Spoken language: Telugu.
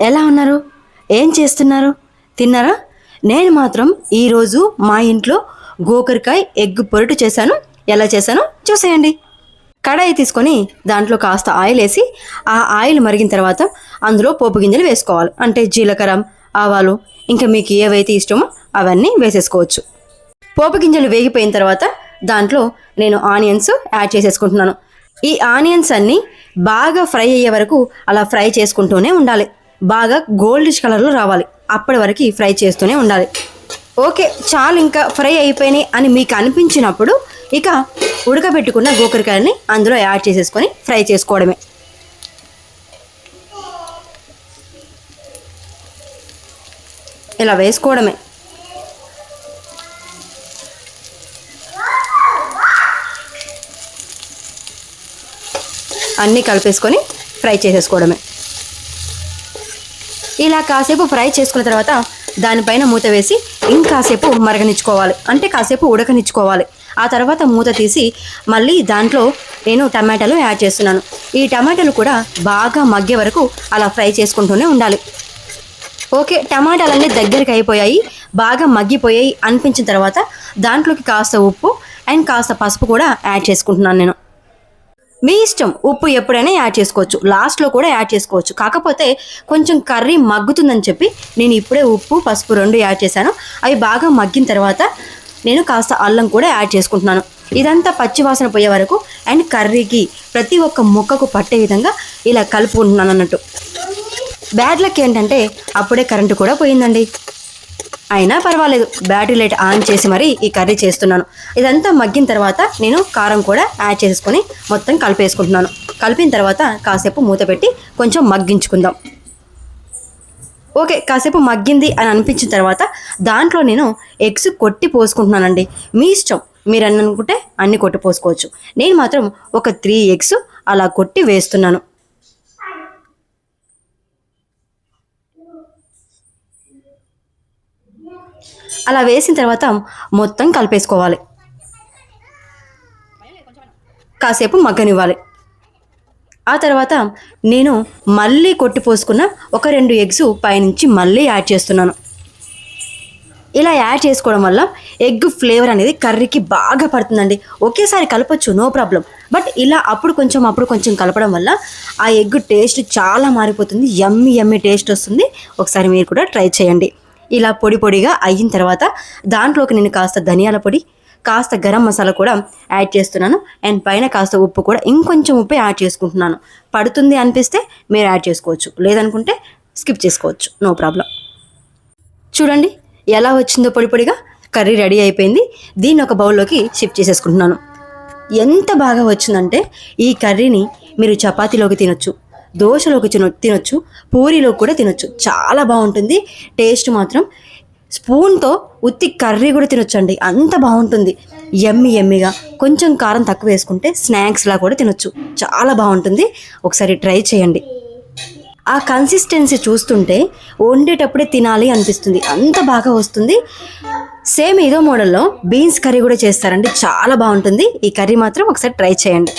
ఎలా ఉన్నారు? ఏం చేస్తున్నారు? తిన్నారా? నేను మాత్రం ఈరోజు మా ఇంట్లో గోకరకాయ ఎగ్ పొరటు చేశాను. ఎలా చేశానో చూసేయండి. కడాయి తీసుకొని దాంట్లో కాస్త ఆయిల్ వేసి ఆ ఆయిల్ మరిగిన తర్వాత అందులో పోపు గింజలు వేసుకోవాలి. అంటే జీలకర్ర ఆవాలు ఇంకా మీకు ఏవైతే ఇష్టమో అవన్నీ వేసేసుకోవచ్చు. పోపు గింజలు వేగిపోయిన తర్వాత దాంట్లో నేను ఆనియన్స్ యాడ్ చేసేసుకుంటున్నాను. ఈ ఆనియన్స్ అన్నీ బాగా ఫ్రై అయ్యే వరకు అలా ఫ్రై చేసుకుంటూనే ఉండాలి. బాగా గోల్డిష్ కలర్లో రావాలి. అప్పటి వరకు ఫ్రై చేస్తూనే ఉండాలి. ఓకే చాలు ఇంకా ఫ్రై అయిపోయినాయి అని మీకు అనిపించినప్పుడు ఇక ఉడకబెట్టుకున్న గోకరకాయని అందులో యాడ్ చేసేసుకొని ఫ్రై చేసుకోవడమే. ఇలా వేసుకోవడమే. అన్నీ కలిపేసుకొని ఫ్రై చేసేసుకోవడమే. ఇలా కాసేపు ఫ్రై చేసుకున్న తర్వాత దానిపైన మూత వేసి ఇంకాసేపు మరగనిచ్చుకోవాలి. అంటే కాసేపు ఉడకనిచ్చుకోవాలి. ఆ తర్వాత మూత తీసి మళ్ళీ దాంట్లో నేను టమాటాలు యాడ్ చేస్తున్నాను. ఈ టమాటాలు కూడా బాగా మగ్గే వరకు అలా ఫ్రై చేసుకుంటూనే ఉండాలి. ఓకే టమాటాలన్నీ దగ్గరికి అయిపోయాయి. బాగా మగ్గిపోయాయి అనిపించిన తర్వాత దాంట్లోకి కాస్త ఉప్పు అండ్ కాస్త పసుపు కూడా యాడ్ చేసుకుంటున్నాను నేను. మీ ఇష్టం ఉప్పు ఎప్పుడైనా యాడ్ చేసుకోవచ్చు. లాస్ట్లో కూడా యాడ్ చేసుకోవచ్చు. కాకపోతే కొంచెం కర్రీ మగ్గుతుందని చెప్పి నేను ఇప్పుడే ఉప్పు పసుపు రెండు యాడ్ చేశాను. అవి బాగా మగ్గిన తర్వాత నేను కాస్త అల్లం కూడా యాడ్ చేసుకుంటున్నాను. ఇదంతా పచ్చివాసన పోయే వరకు అండ్ కర్రీకి ప్రతి ఒక్క ముక్కకు పట్టే విధంగా ఇలా కలుపుకుంటున్నాను అన్నట్టు. బ్యాడ్ లక్ ఏంటంటే అప్పుడే కరెంటు కూడా పోయిందండి. అయినా పర్వాలేదు. బ్యాటరీ లైట్ ఆన్ చేసి మరీ ఈ కర్రీ చేస్తున్నాను. ఇదంతా మగ్గిన తర్వాత నేను కారం కూడా యాడ్ చేసుకొని మొత్తం కలిపేసుకుంటున్నాను. కలిపిన తర్వాత కాసేపు మూత పెట్టి కొంచెం మగ్గించుకుందాం. ఓకే కాసేపు మగ్గింది అని అనిపించిన తర్వాత దాంట్లో నేను ఎగ్స్ కొట్టి పోసుకుంటున్నానండి. మీ ఇష్టం. మీరు అనుకుంటే అన్ని కొట్టి పోసుకోవచ్చు. నేను మాత్రం ఒక త్రీ ఎగ్స్ అలా కొట్టి వేస్తున్నాను. అలా వేసిన తర్వాత మొత్తం కలిపేసుకోవాలి. కాసేపు మగ్గనివ్వాలి. ఆ తర్వాత నేను మళ్ళీ కొట్టి పోసుకున్న ఒక రెండు ఎగ్స్ పైనుంచి మళ్ళీ యాడ్ చేస్తున్నాను. ఇలా యాడ్ చేసుకోవడం వల్ల ఎగ్ ఫ్లేవర్ అనేది కర్రీకి బాగా పడుతుందండి. ఒకేసారి కలపచ్చు నో ప్రాబ్లం. బట్ ఇలా అప్పుడు కొంచెం అప్పుడు కొంచెం కలపడం వల్ల ఆ ఎగ్ టేస్ట్ చాలా మారిపోతుంది. ఎమ్మి ఎమ్మి టేస్ట్ వస్తుంది. ఒకసారి మీరు కూడా ట్రై చేయండి. ఇలా పొడి పొడిగా అయిన తర్వాత దాంట్లోకి నేను కాస్త ధనియాల పొడి కాస్త గరం మసాలా కూడా యాడ్ చేస్తున్నాను. అండ్ పైన కాస్త ఉప్పు కూడా ఇంకొంచెం ఉప్పు యాడ్ చేసుకుంటున్నాను. పడుతుంది అనిపిస్తే మీరు యాడ్ చేసుకోవచ్చు. లేదనుకుంటే స్కిప్ చేసుకోవచ్చు. No problem. చూడండి ఎలా వచ్చిందో పొడి పొడిగా కర్రీ రెడీ అయిపోయింది. దీన్ని ఒక బౌల్లోకి షిఫ్ట్ చేసేసుకుంటున్నాను. ఎంత బాగా వచ్చిందంటే ఈ కర్రీని మీరు చపాతీలోకి తినొచ్చు. దోశలోకి తిన తినొచ్చు పూరిలో కూడా తినొచ్చు. చాలా బాగుంటుంది. టేస్ట్ మాత్రం స్పూన్తో ఉత్తి కర్రీ కూడా తినొచ్చండి. అంత బాగుంటుంది. ఎమ్మి ఎమ్మిగా కొంచెం కారం తక్కువ వేసుకుంటే స్నాక్స్లా కూడా తినొచ్చు. చాలా బాగుంటుంది. ఒకసారి ట్రై చేయండి. ఆ కన్సిస్టెన్సీ చూస్తుంటే వండేటప్పుడే తినాలి అనిపిస్తుంది. అంత బాగా వస్తుంది. సేమ్ ఇదో మోడల్లో బీన్స్ కర్రీ కూడా చేస్తారండి. చాలా బాగుంటుంది. ఈ కర్రీ మాత్రం ఒకసారి ట్రై చేయండి.